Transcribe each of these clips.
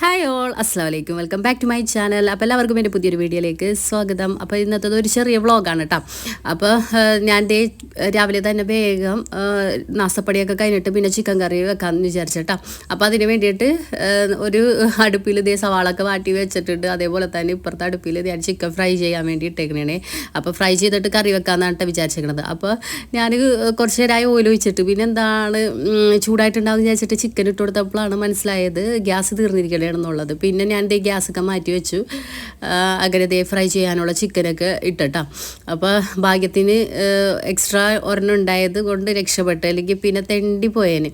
Hi all അസ്സാം വലൈക്കും welcome back to my channel അപ്പോൾ എല്ലാവർക്കും എന്റെ പുതിയൊരു വീഡിയോയിലേക്ക് സ്വാഗതം. അപ്പോൾ ഇന്നത്തത് ഒരു ചെറിയ വ്ളോഗാണ് കേട്ടോ അപ്പോൾ ഞാൻ ഡേ രാവിലെ തന്നെ വേഗം നാസപ്പടിയൊക്കെ കഴിഞ്ഞിട്ട് പിന്നെ ചിക്കൻ കറി വെക്കാമെന്ന് വിചാരിച്ചിട്ടാ. അപ്പോൾ അതിന് വേണ്ടിയിട്ട് ഒരു അടുപ്പിൽ ഇതേ സവാളൊക്കെ വാട്ടി വെച്ചിട്ടുണ്ട്. അതേപോലെ തന്നെ ഇപ്പുറത്തെ അടുപ്പിൽ ഞാൻ ചിക്കൻ ഫ്രൈ ചെയ്യാൻ വേണ്ടി ഇട്ടേക്കണേ അപ്പോൾ ഫ്രൈ ചെയ്തിട്ട് കറി വെക്കാമെന്നാണ് കേട്ടോ അപ്പോൾ ഞാൻ കുറച്ച് നേരമായി ഓയിൽ ഒഴിച്ചിട്ട്. പിന്നെ എന്താണ് ചൂടായിട്ടുണ്ടാകുമെന്ന് വിചാരിച്ചിട്ട് ചിക്കൻ ഇട്ട് കൊടുത്തപ്പോഴാണ് മനസ്സിലായത്. ഗ്യാസ് തീർന്നിരിക്കണേണെന്നുള്ളത് പിന്നെ ഞാൻ ദേ ഗ്യാസൊക്കെ മാറ്റി വെച്ചു. അങ്ങനെ ദേ ഫ്രൈ ചെയ്യാനുള്ള ചിക്കനൊക്കെ ഇട്ടട്ടാ. അപ്പോൾ ഭാഗ്യത്തിന് എക്സ്ട്രാ ഒരെണ്ണം ഉണ്ടായത് കൊണ്ട് രക്ഷപ്പെട്ടു. അല്ലെങ്കിൽ പിന്നെ തെണ്ടി പോയേനെ.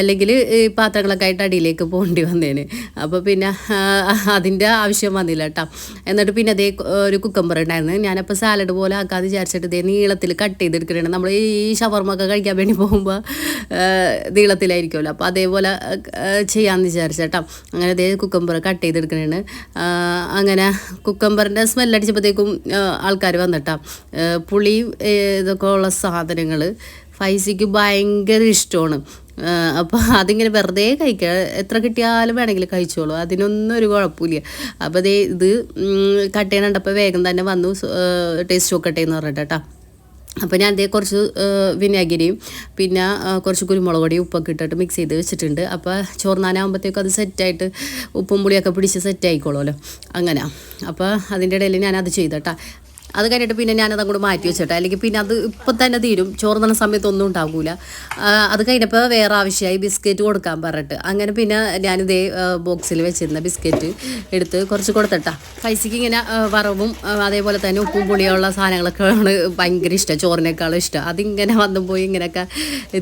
അല്ലെങ്കിൽ ഈ പാത്രങ്ങളൊക്കെ ആയിട്ട് അടിയിലേക്ക് പോകേണ്ടി വന്നേന്. അപ്പോൾ പിന്നെ അതിന്റെ ആവശ്യം വന്നില്ല കേട്ടോ എന്നിട്ട് പിന്നെ അതേ ഒരു കുക്കമ്പർ ഉണ്ടായിരുന്നു. ഞാനപ്പോൾ സാലഡ് പോലെ ആക്കാന്ന് വിചാരിച്ചിട്ട് ഇതേ നീളത്തിൽ കട്ട് ചെയ്തെടുക്കണേ നമ്മൾ ഈ ഷവർമൊക്കെ കഴിക്കാൻ വേണ്ടി പോകുമ്പോൾ നീളത്തിലായിരിക്കുമല്ലോ അപ്പോൾ അതേപോലെ ചെയ്യാമെന്ന് വിചാരിച്ചേട്ടാ. അങ്ങനെ അതേ കുക്കമ്പർ കട്ട് ചെയ്തെടുക്കണേണ്. അങ്ങനെ കുക്കമ്പറിന്റെ സ്മെല്ലടിച്ചപ്പോഴത്തേക്കും ആൾക്കാർ വന്നിട്ടാ. പുളി ഇതൊക്കെ ഉള്ള സാധനങ്ങൾ ഫൈസിക്ക് ഭയങ്കര ഇഷ്ടമാണ്. അപ്പോൾ അതിങ്ങനെ വെറുതെ കഴിക്കുക എത്ര കിട്ടിയാലും വേണമെങ്കിൽ കഴിച്ചോളൂ. അതിനൊന്നും ഒരു കുഴപ്പമില്ല. അപ്പോൾ അതേ ഇത് കട്ട് ചെയ്യണണ്ടപ്പോൾ വേഗം തന്നെ വന്നു. ടേസ്റ്റ് നോക്കട്ടെ എന്ന് പറഞ്ഞിട്ട് അപ്പോൾ ഞാൻ അതേ കുറച്ച് വിനാഗിരിയും പിന്നെ കുറച്ച് കുരുമുളക് പൊടിയും ഉപ്പൊക്കെ ഇട്ടിട്ട് മിക്സ് ചെയ്ത് വെച്ചിട്ടുണ്ട്. അപ്പോൾ ചോർന്നാനാകുമ്പോഴത്തേക്കും അത് സെറ്റായിട്ട് ഉപ്പും പുളിയൊക്കെ പിടിച്ച് സെറ്റ് അങ്ങനെ. അപ്പോൾ അതിന്റെ ഇടയിൽ ഞാൻ അത് ചെയ്തട്ടാ. അത് കഴിഞ്ഞിട്ട് പിന്നെ ഞാനത് അങ്ങോട്ട് മാറ്റി വെച്ചിട്ട് അല്ലെങ്കിൽ പിന്നെ അത് ഇപ്പം തന്നെ തീരും. ചോറ് തന്ന ഉണ്ടാകൂല ആ, അത് കഴിഞ്ഞപ്പോൾ വേറെ ആവശ്യമായി ബിസ്ക്കറ്റ് കൊടുക്കാൻ പറഞ്ഞിട്ട്. അങ്ങനെ പിന്നെ ഞാനിതേ ബോക്സിൽ വെച്ചിരുന്ന ബിസ്ക്കറ്റ് എടുത്ത് കുറച്ച് കൊടുത്തിട്ടാ. പൈസക്ക് ഇങ്ങനെ വറവും അതേപോലെ തന്നെ ഉപ്പും പുളിയുള്ള സാധനങ്ങളൊക്കെ ആണ് ഭയങ്കര ഇഷ്ടം ചോറിനേക്കാളും ഇഷ്ടം. അതിങ്ങനെ വന്നു പോയി ഇങ്ങനെയൊക്കെ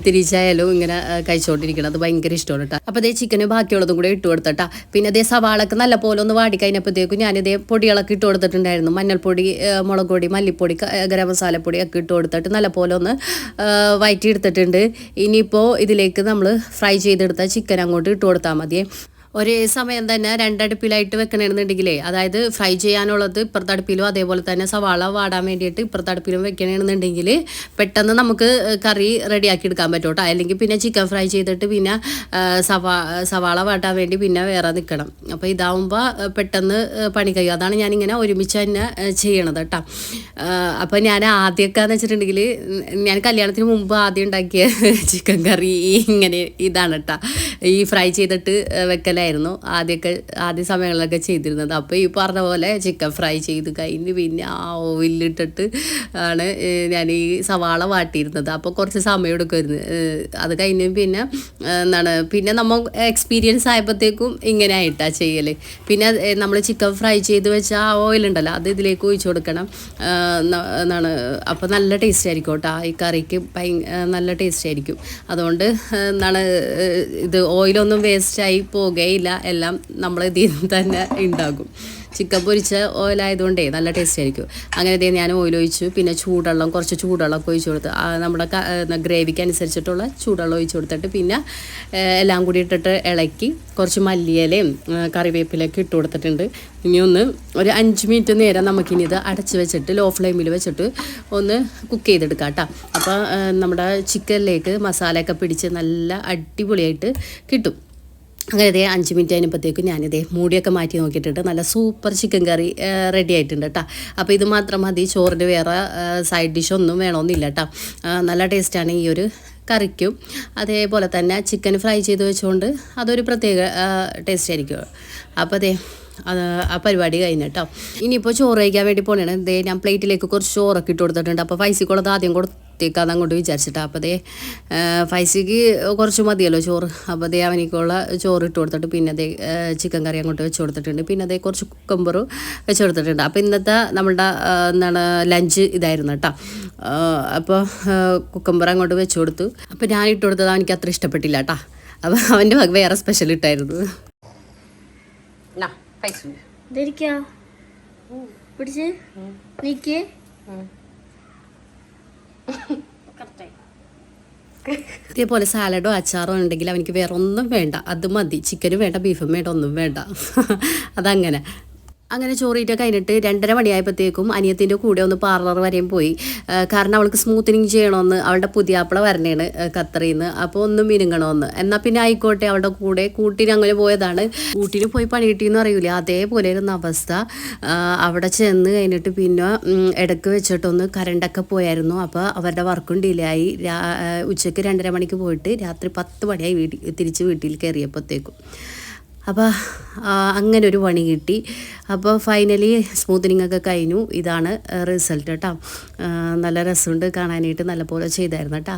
തിരിച്ചായാലും ഇങ്ങനെ കഴിച്ചുകൊണ്ടിരിക്കണം അത് ഭയങ്കര ഇഷ്ടമാണ് കേട്ടോ. അപ്പോൾ അതേ ചിക്കന് ബാക്കിയുള്ളതും കൂടെ ഇട്ട് കൊടുത്തട്ടാ. പിന്നെ അതേ സവാളൊക്കെ നല്ല പോലെ ഒന്ന് വാടി കഴിഞ്ഞപ്പോഴത്തേക്കും ഞാനിതേ പൊടികളൊക്കെ ഇട്ട് കൊടുത്തിട്ടുണ്ടായിരുന്നു. മഞ്ഞൾപ്പൊടി ആ, മുളക് പൊടി മല്ലിപ്പൊടി ഗരം മസാലപ്പൊടി ഒക്കെ ഇട്ട് കൊടുത്തിട്ട് നല്ലപോലെ ഒന്ന് വയറ്റി വഴറ്റി എടുത്തിട്ടുണ്ട് ഇനിയിപ്പോൾ ഇതിലേക്ക് നമ്മൾ ഫ്രൈ ചെയ്തെടുത്ത ചിക്കൻ അങ്ങോട്ട് ഇട്ട് കൊടുത്താൽ മതിയേ. ഒരേ സമയം തന്നെ രണ്ടടുപ്പിലായിട്ട് വെക്കണമെന്നുണ്ടെങ്കിലേ അതായത് ഫ്രൈ ചെയ്യാനുള്ളത് ഇപ്പുറത്തെ അടുപ്പിലും അതേപോലെ തന്നെ സവാള വാടാൻ വേണ്ടിയിട്ട് ഇപ്പുറത്തെ അടുപ്പിലും വെക്കണമെന്നുണ്ടെങ്കിൽ പെട്ടെന്ന് നമുക്ക് കറി റെഡിയാക്കി എടുക്കാൻ പറ്റും കേട്ടോ അല്ലെങ്കിൽ പിന്നെ ചിക്കൻ ഫ്രൈ ചെയ്തിട്ട് പിന്നെ സവാ സവാള വാട്ടാൻ വേണ്ടി പിന്നെ വേറെ നിൽക്കണം അപ്പോൾ ഇതാവുമ്പോൾ പെട്ടെന്ന് പണി കഴിയും. അതാണ് ഞാനിങ്ങനെ ഒരുമിച്ച് തന്നെ ചെയ്യണത് കേട്ടോ അപ്പോൾ ഞാൻ ആദ്യമൊക്കെ എന്ന് വെച്ചിട്ടുണ്ടെങ്കിൽ ഞാൻ കല്യാണത്തിന് മുമ്പ് ആദ്യം ഉണ്ടാക്കിയ ചിക്കൻ കറി ഇങ്ങനെ ഇതാണ് കേട്ടോ ഈ ഫ്രൈ ചെയ്തിട്ട് വെക്കലായിരുന്നു ആദ്യമൊക്കെ ആദ്യ സമയങ്ങളിലൊക്കെ ചെയ്തിരുന്നത്. അപ്പോൾ ഈ പറഞ്ഞ പോലെ ചിക്കൻ ഫ്രൈ ചെയ്ത് കഴിഞ്ഞ് പിന്നെ ആ ഓവിലിട്ടിട്ട് ആണ് ഞാൻ ഈ സവാള വാട്ടിയിരുന്നത്. അപ്പോൾ കുറച്ച് സമയം എടുക്കുമായിരുന്നു അത് കഴിഞ്ഞ് പിന്നെ എന്താണ് പിന്നെ നമ്മൾ എക്സ്പീരിയൻസ് ആയപ്പോഴത്തേക്കും ഇങ്ങനെ ആയിട്ടാ ചെയ്യൽ പിന്നെ നമ്മൾ ചിക്കൻ ഫ്രൈ ചെയ്ത് വെച്ച ആ ഓയിലുണ്ടല്ലോ അത് ഇതിലേക്ക് ഒഴിച്ചു കൊടുക്കണം. എന്താണ് അപ്പോൾ നല്ല ടേസ്റ്റ് ആയിരിക്കും കേട്ടോ. ഈ കറിക്ക് ഭയ നല്ല ടേസ്റ്റ് ആയിരിക്കും. അതുകൊണ്ട് എന്താണ് ഇത് ഓയിലൊന്നും വേസ്റ്റായി പോകുകയില്ല എല്ലാം നമ്മൾ ഇതിൽ നിന്ന് തന്നെ ഉണ്ടാകും. ചിക്കൻ പൊരിച്ച ഓയിലായതുകൊണ്ടേ നല്ല ടേസ്റ്റ് ആയിരിക്കും. അങ്ങനെ ഇതേ ഞാൻ ഓയിൽ ഒഴിച്ചു പിന്നെ ചൂടുവെള്ളം കുറച്ച് ചൂടുവെള്ളം ഒക്കെ ഒഴിച്ചു കൊടുത്ത് നമ്മുടെ ഗ്രേവിക്ക് അനുസരിച്ചിട്ടുള്ള ചൂടുവെള്ളം ഒഴിച്ചു കൊടുത്തിട്ട് പിന്നെ എല്ലാം കൂടി ഇട്ടിട്ട് ഇളക്കി കുറച്ച് മല്ലിയിലയും കറിവേപ്പിലൊക്കെ ഇട്ട് കൊടുത്തിട്ടുണ്ട്. ഇനി ഒന്ന് ഒരു അഞ്ച് മിനിറ്റ് നേരം നമുക്കിനി ഇത് അടച്ച് വെച്ചിട്ട് ലോ ഫ്ലെയിമിൽ വെച്ചിട്ട് ഒന്ന് കുക്ക് ചെയ്തെടുക്കാം കേട്ടോ അപ്പോൾ നമ്മുടെ ചിക്കനിലേക്ക് മസാലയൊക്കെ പിടിച്ച് നല്ല അടിപൊളിയായിട്ട് കിട്ടും. അങ്ങനെ ഇതേ അഞ്ച് മിനിറ്റ് കഴിഞ്ഞപ്പോഴത്തേക്കും ഞാനിതേ മൂടിയൊക്കെ മാറ്റി നോക്കിയിട്ടുണ്ട്. നല്ല സൂപ്പർ ചിക്കൻ കറി റെഡി ആയിട്ടുണ്ട് കേട്ടോ അപ്പോൾ ഇത് മാത്രം മതി ചോറിന് വേറെ സൈഡ് ഡിഷ് ഒന്നും വേണമെന്നില്ല കേട്ടോ നല്ല ടേസ്റ്റാണ് ഈ ഒരു കറിക്കും. അതേപോലെ തന്നെ ചിക്കൻ ഫ്രൈ ചെയ്ത് വെച്ചുകൊണ്ട് അതൊരു പ്രത്യേക ടേസ്റ്റ് ആയിരിക്കും. അപ്പോൾ അതെ ആ പരിപാടി കഴിഞ്ഞ് കേട്ടോ ഇനിയിപ്പോൾ ചോറ് കഴിക്കാൻ വേണ്ടി പോണേ ദേ ഞാൻ പ്ലേറ്റിലേക്ക് കുറച്ച് ചോറൊക്കെ ഇട്ട് കൊടുത്തിട്ടുണ്ട്. അപ്പോൾ ഫൈസിക്കുള്ളത് ആദ്യം കൊടുത്തേക്കാന്ന് അങ്ങോട്ട് വിചാരിച്ചിട്ടാ. അപ്പോൾ ദേ ആ, ഫൈസിക്ക് കുറച്ച് മതിയല്ലോ ചോറ്. അപ്പോൾ ദേ അവനിക്കുള്ള ചോറ് ഇട്ട് കൊടുത്തിട്ട് പിന്നെ ദേ ചിക്കൻ കറി അങ്ങോട്ട് വെച്ച് കൊടുത്തിട്ടുണ്ട്. പിന്നെ അതേ കുറച്ച് കുക്കമ്പറും വെച്ച് കൊടുത്തിട്ടുണ്ട്. അപ്പോൾ ഇന്നത്തെ നമ്മളുടെ എന്താണ് ലഞ്ച് ഇതായിരുന്നു കേട്ടോ. അപ്പോൾ കുക്കമ്പർ അങ്ങോട്ട് വെച്ച് കൊടുത്തു. അപ്പോൾ ഞാൻ ഇട്ട് കൊടുത്തത് അവനിക്ക് അത്ര ഇഷ്ടപ്പെട്ടില്ല കേട്ടോ. അപ്പോൾ അവന്റെ വേറെ സ്പെഷ്യൽ ഇട്ടായിരുന്നു. പിടിച്ച്. നീക്ക്. ഇതേപോലെ സാലഡോ അച്ചാറോ ഉണ്ടെങ്കിൽ അവനിക്ക് വേറെ ഒന്നും വേണ്ട. അത് മതി. ചിക്കനും വേണ്ട ബീഫും വേണ്ട ഒന്നും വേണ്ട. അതങ്ങനെ. അങ്ങനെ ചോറിയിട്ടൊക്കെ കഴിഞ്ഞിട്ട് രണ്ടര മണിയായപ്പോഴത്തേക്കും അനിയത്തിന്റെ കൂടെ ഒന്ന് പാർലർ വരെയും പോയി. കാരണം അവൾക്ക് സ്മൂത്തനിങ് ചെയ്യണമെന്ന് അവളുടെ പുതിയാപ്പിള വരണേണ് നിന്ന് അപ്പോൾ ഒന്നും മിനുങ്ങണമെന്ന്. എന്നാൽ പിന്നെ ആയിക്കോട്ടെ അവളുടെ കൂടെ കൂട്ടിന് അങ്ങനെ പോയതാണ്. കൂട്ടിന് പോയി പണി കിട്ടിയെന്ന് അറിയില്ല അതേപോലെ ഇരുന്ന അവസ്ഥ അവിടെ ചെന്ന് കഴിഞ്ഞിട്ട് പിന്നെ ഇടയ്ക്ക് വെച്ചിട്ടൊന്ന് കറണ്ടൊക്കെ പോയായിരുന്നു. അപ്പോൾ അവരുടെ വർക്കും ഡിലേ ആയി ഉച്ചയ്ക്ക് രണ്ടര മണിക്ക് പോയിട്ട് രാത്രി പത്ത് മണിയായി വീട്ടിൽ തിരിച്ച് വീട്ടിൽ കയറിയപ്പോഴത്തേക്കും. അപ്പോൾ അങ്ങനെ ഒരു പണി കിട്ടി. അപ്പോൾ ഫൈനലി സ്മൂത്തനിങ് ഒക്കെ കഴിഞ്ഞു. ഇതാണ് റിസൾട്ട് കേട്ടോ. നല്ല രസമുണ്ട് കാണാനായിട്ട് നല്ലപോലെ ചെയ്തായിരുന്നു കേട്ടോ.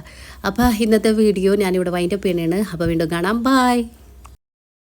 അപ്പോൾ ഇന്നത്തെ വീഡിയോ ഞാനിവിടെ വൈൻഡപ്പ് ചെയ്യണേണ് അപ്പോൾ വീണ്ടും കാണാം. ബായ്